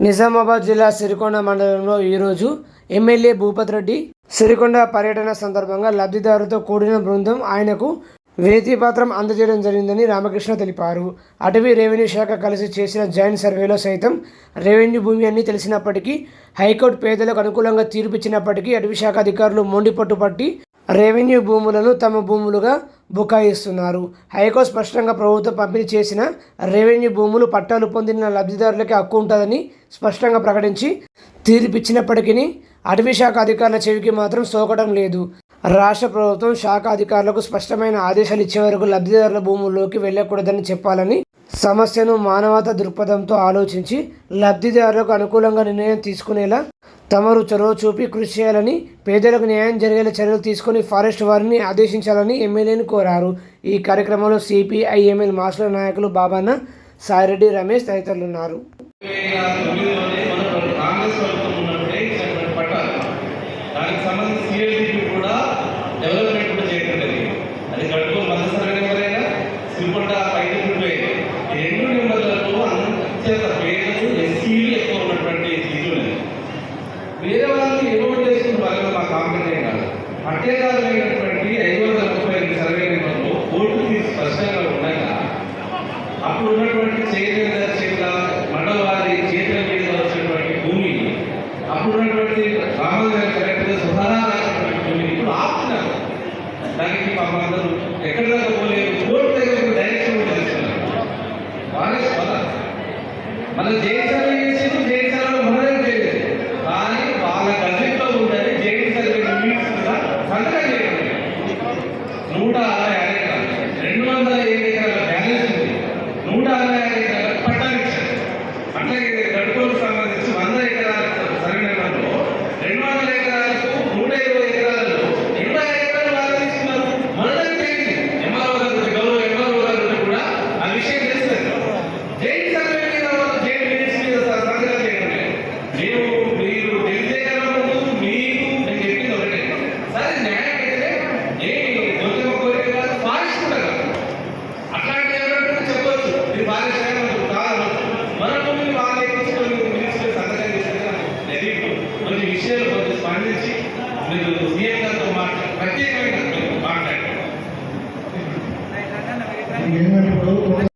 నిజామాబాద్ జిల్లా సిరికొండ మండలంలో ఈరోజు ఎమ్మెల్యే భూపత్ రెడ్డి సిరికొండ పర్యటన సందర్భంగా లబ్ధిదారుతో కూడిన బృందం ఆయనకు వినతిపత్రం అందజేయడం జరిగిందని రామకృష్ణ తెలిపారు. అటవీ రెవెన్యూ శాఖ కలిసి చేసిన జాయింట్ సర్వేలో సైతం రెవెన్యూ భూమి అని తెలిసినప్పటికీ హైకోర్టు పేదలకు అనుకూలంగా తీర్పు ఇచ్చినప్పటికీ అటవీ శాఖ అధికారులు మొండి పట్టుపట్టి రెవెన్యూ భూములను తమ భూములుగా బుకాయిస్తున్నారు. హైకోర్టు స్పష్టంగా ప్రభుత్వం పంపిణీ చేసిన రెవెన్యూ భూములు పట్టాలు పొందిన లబ్ధిదారులకి హక్కు ఉంటుందని స్పష్టంగా ప్రకటించి తీర్పిచ్చినప్పటికీ అటవీ శాఖ అధికారుల చెవికి మాత్రం సోకడం లేదు. రాష్ట్ర ప్రభుత్వం శాఖ అధికారులకు స్పష్టమైన ఆదేశాలు ఇచ్చే వరకు లబ్ధిదారుల భూముల్లోకి వెళ్ళకూడదని చెప్పాలని సమస్యను మానవత దృక్పథంతో ఆలోచించి లబ్ధిదారులకు అనుకూలంగా నిర్ణయం తీసుకునేలా తమరు చొరవ చూపి కృషి చేయాలని పేదలకు న్యాయం జరిగేలా చర్యలు తీసుకొని ఫారెస్ట్ వారిని ఆదేశించాలని ఎమ్మెల్యేని కోరారు. ఈ కార్యక్రమంలో సిపిఐఎంఎల్ మాస్టర్ నాయకులు బాబాన్న సాయిరెడ్డి రమేష్ తదితరులు ఉన్నారు వేల పట్టేదారులైనటువంటి ఐదు వందల ముప్పై ఐదు సర్వే నెంబర్లో ఓటు తీసి స్పష్టంగా ఉండగా అప్పుడు ఉన్నటువంటి చైతన్య చేత మండలవారి చేతుల మీద వచ్చినటువంటి భూమి అప్పుడు ఉన్నటువంటి రామగారి కరెక్ట్గా సుధారాసినటువంటి భూమిని ఇప్పుడు ఆపుతున్నారు. దానికి మా అందరూ ఎక్కడ దాకా పోలేదు కోర్టు దగ్గర డైరెక్షన్ చేస్తున్నారు వాళ్ళే మన దేశంలో Bye. ఇది బాగా చేయాలి కాదు. మనకు మీరు బాగా ఎక్కించుకొని మినిస్టర్ సంఘటన చేశారు కొన్ని విషయాలు కొంచెం స్పందించి ప్రత్యేకమైన